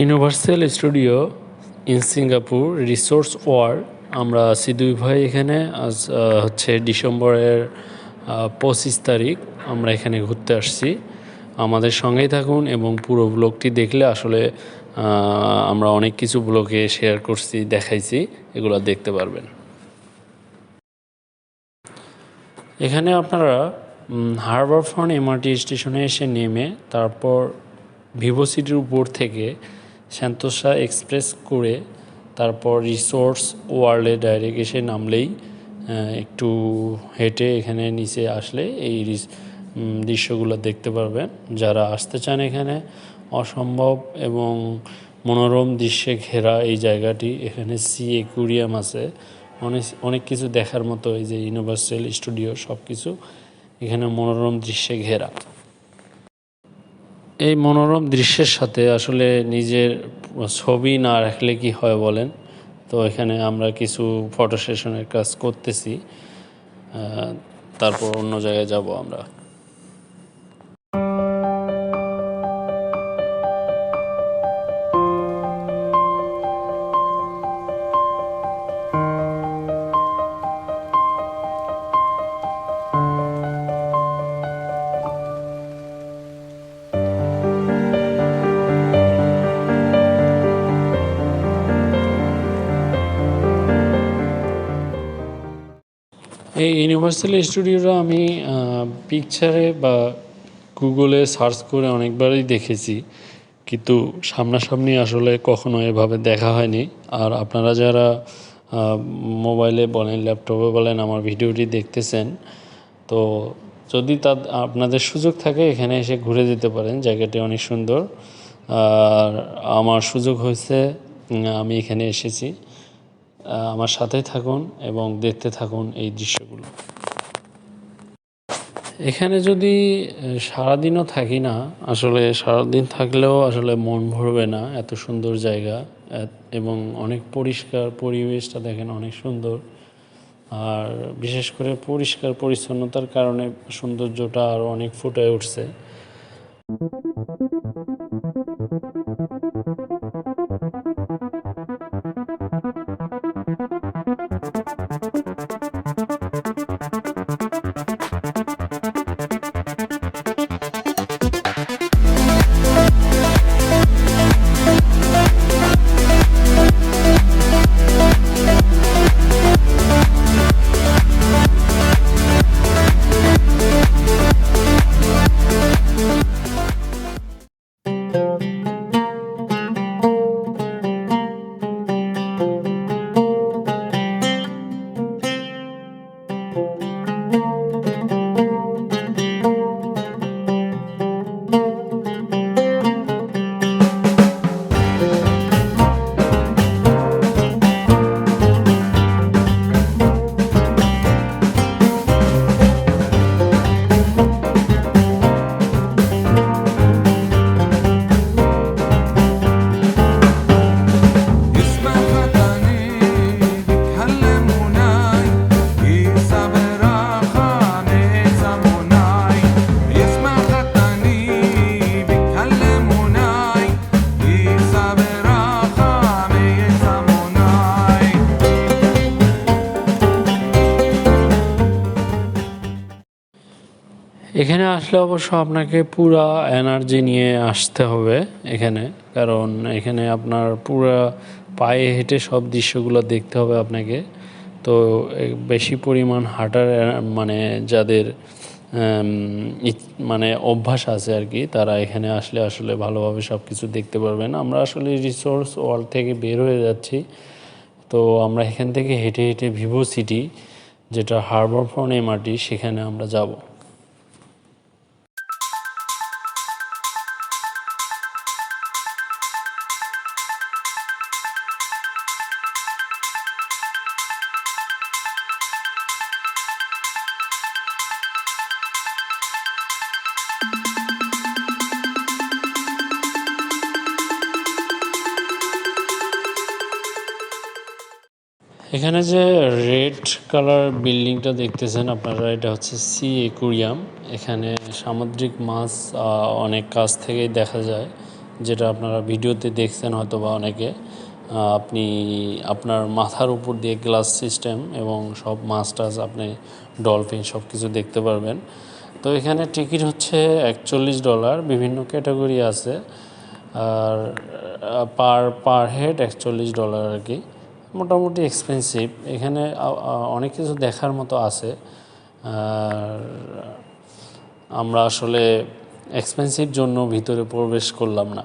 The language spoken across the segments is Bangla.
Universal Studio in Singapore Resorts World আমরা আছি দুই ভাই এখানে। আজ হচ্ছে ডিসেম্বরের পঁচিশ তারিখ আমরা এখানে ঘুরতে আসছি। আমাদের সঙ্গেই থাকুন এবং পুরো ব্লগটি দেখলে আসলে আমরা অনেক কিছু ব্লগে শেয়ার করছি, দেখাইছি, এগুলো দেখতে পারবেন। এখানে আপনারা হারবার ফ্রন্ট এমআরটি স্টেশনে এসে নেমে, তারপর ভিভো সিটির উপর থেকে সান্তোসা এক্সপ্রেস করে তারপর রিসোর্স ওয়ার্ল্ডে ডাইরেক্ট এসে নামলেই একটু হেঁটে এখানে নিচে আসলে এই দৃশ্যগুলো দেখতে পারবেন। যারা আসতে চান এখানে, অসম্ভব এবং মনোরম দৃশ্যে ঘেরা এই জায়গাটি। এখানে সি একুরিয়াম আছে। অনেক অনেক কিছু দেখার মতো এই যে ইউনিভার্সাল স্টুডিও সব কিছু এখানে মনোরম দৃশ্যে ঘেরা। এই মনোরম দৃশ্যের সাথে আসলে নিজের ছবি না রাখলে কি হয় বলেন? তো এখানে আমরা কিছু ফটো সেশনের কাজ করতেছি। তারপর অন্য জায়গায় যাব আমরা। এই ইউনিভার্সাল স্টুডিওটা আমি পিকচারে বা গুগলে সার্চ করে অনেকবারই দেখেছি। কিন্তু সামনাসামনি আসলে কখনো এভাবে দেখা হয়নি। আর আপনারা যারা মোবাইলে বলেন ল্যাপটপে বলেন আমার ভিডিওটি দেখতেছেন, তো যদি তা আপনাদের সুযোগ থাকে, এখানে এসে ঘুরে যেতে পারেন। জায়গাটি অনেক সুন্দর। আর আমার সুযোগ হয়েছে আমি এখানে এসেছি। আমার সাথেই থাকুন এবং দেখতে থাকুন এই দৃশ্যগুলো। এখানে যদি সারাদিনও থাকি না, আসলে সারাদিন থাকলেও আসলে মন ভরবে না, এত সুন্দর জায়গা এবং অনেক পরিষ্কার পরিবেশটা দেখেন অনেক সুন্দর। আর বিশেষ করে পরিষ্কার পরিচ্ছন্নতার কারণে সৌন্দর্যটা আরও অনেক ফুটে উঠছে। এখানে আসলে অবশ্য আপনাকে পুরা এনার্জি নিয়ে আসতে হবে এখানে, কারণ এখানে আপনার পুরা পায়ে হেঁটে সব দৃশ্যগুলো দেখতে হবে আপনাকে। তো বেশি পরিমাণ হাঁটার মানে যাদের মানে অভ্যাস আছে আর কি, তারা এখানে আসলে আসলে ভালোভাবে সব কিছু দেখতে পারবেন আমরা আসলে রিসোর্স ওয়ার্ল্ড থেকে বের হয়ে যাচ্ছি। তো আমরা এখান থেকে হেঁটে হেঁটে ভিভো সিটি যেটা হারবার ফ্রন্ট এমআরটি সেখানে আমরা যাব। এখানে যে রেড কালার বিল্ডিংটা দেখতেছেন আপনারা, এটা হচ্ছে সি একুরিয়াম এখানে সামুদ্রিক মাছ অনেক কাছ থেকেই দেখা যায়, যেটা আপনারা ভিডিওতে দেখছেন হয়তো বা অনেকে আপনি আপনার মাথার উপর দিয়ে গ্লাস সিস্টেম এবং সব মাছ টাছ আপনি ডলফিন সব কিছু দেখতে পারবেন। তো এখানে টিকিট হচ্ছে একচল্লিশ ডলার বিভিন্ন ক্যাটাগরি আছে। আর পার পার হেড একচল্লিশ ডলার আর কি। মোটামুটি এক্সপেন্সিভ এখানে অনেক কিছু দেখার মতো আছে। আমরা আসলে এক্সপেন্সিভ জন্য ভিতরে প্রবেশ করলাম না।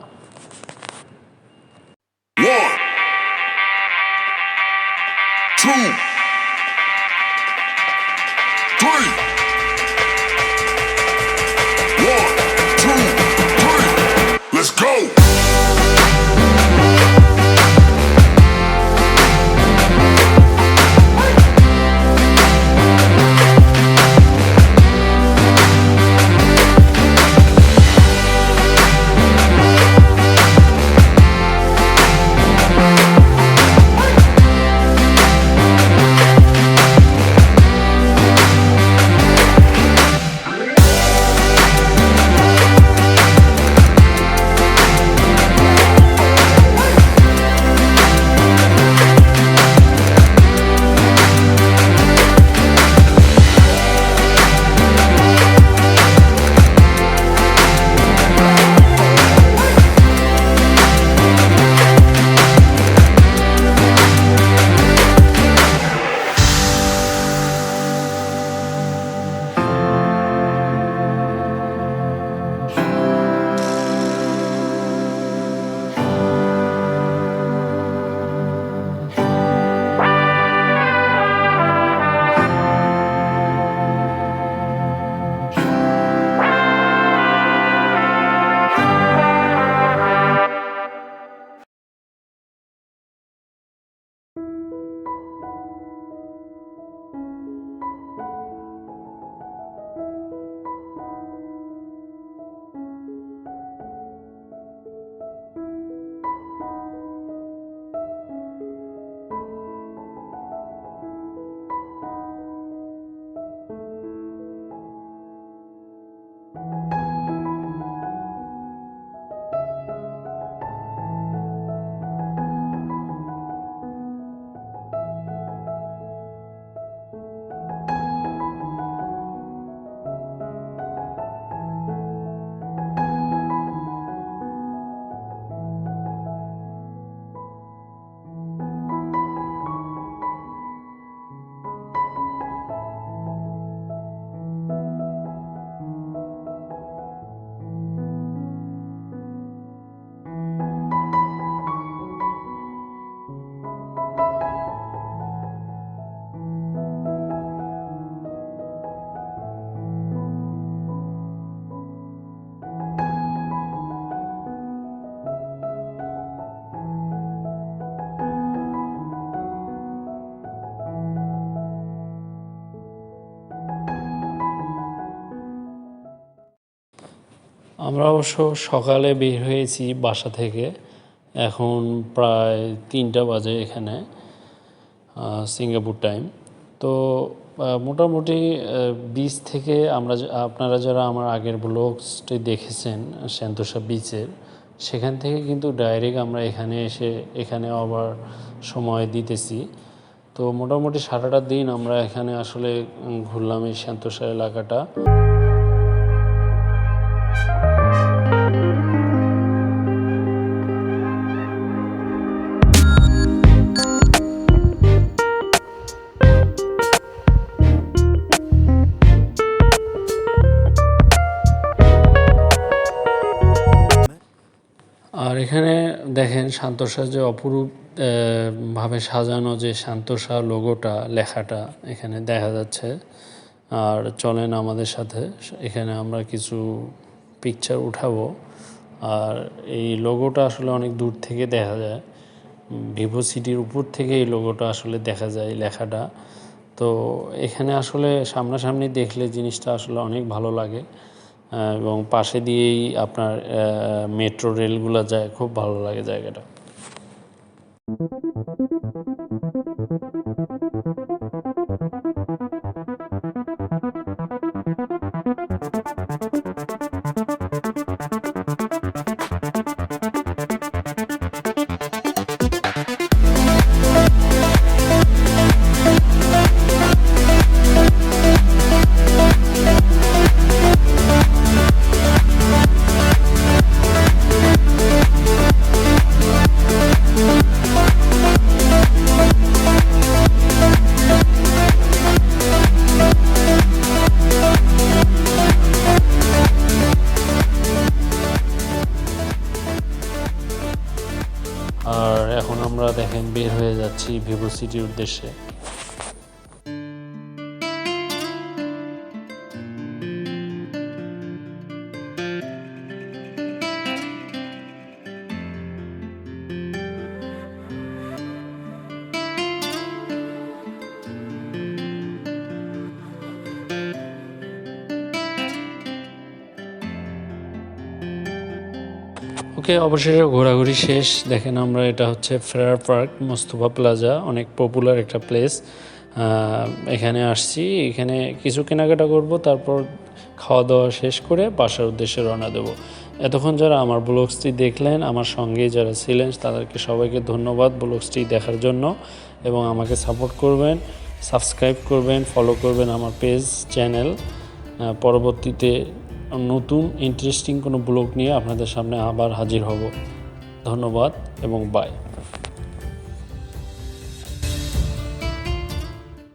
আমরা অবশ্য সকালে বের হয়েছি বাসা থেকে। এখন প্রায় তিনটা বাজে এখানে সিঙ্গাপুর টাইম তো মোটামুটি বিচ থেকে আমরা আপনারা যারা আমার আগের ব্লগসটি দেখেছেন সেন্তোসা বিচের সেখান থেকে কিন্তু ডাইরেক্ট আমরা এখানে এসে, এখানে আবার সময় দিতেছি। তো, মোটামুটি সারাটা দিন আমরা এখানে আসলে ঘুরলাম এই সেন্তোসা এলাকাটা। এখানে দেখেন সান্তোসা যে অপরূপ ভাবে সাজানো যে সান্তোসা লোগোটা, লেখাটা এখানে দেখা যাচ্ছে। আর চলেন আমাদের সাথে, এখানে আমরা কিছু পিকচার উঠাবো। আর এই লোগোটা আসলে অনেক দূর থেকে দেখা যায়। ভিভো সিটির উপর থেকে এই লোগোটা আসলে দেখা যায় লেখাটা। তো এখানে আসলে সামনাসামনি দেখলে জিনিসটা আসলে অনেক ভালো লাগে। এবং পাশে দিয়েই আপনার মেট্রো রেলগুলো যায় খুব ভালো লাগে জায়গাটা। আর এখন আমরা দেখেন বের হয়ে যাচ্ছি ভিভো সিটির উদ্দেশ্যে। ওকে অবশেষে ঘোরাঘুরি শেষ। দেখেন আমরা এটা হচ্ছে ফেরার পার্ক মোস্তফা প্লাজা, অনেক পপুলার একটা প্লেস এখানে আসছি, এখানে কিছু কেনাকাটা করব, তারপর খাওয়া দাওয়া শেষ করে বাসার উদ্দেশ্যে রওনা দেবো। এতক্ষণ যারা আমার ব্লগসটি দেখলেন, আমার সঙ্গে যারা ছিলেন, তাদেরকে সবাইকে ধন্যবাদ ব্লগসটি দেখার জন্য এবং আমাকে সাপোর্ট করবেন সাবস্ক্রাইব করবেন ফলো করবেন আমার পেজ চ্যানেল পরবর্তীতে নতুন ইন্টারেস্টিং কোনো ব্লগ নিয়ে আপনাদের সামনে আবার হাজির হব। ধন্যবাদ এবং বাই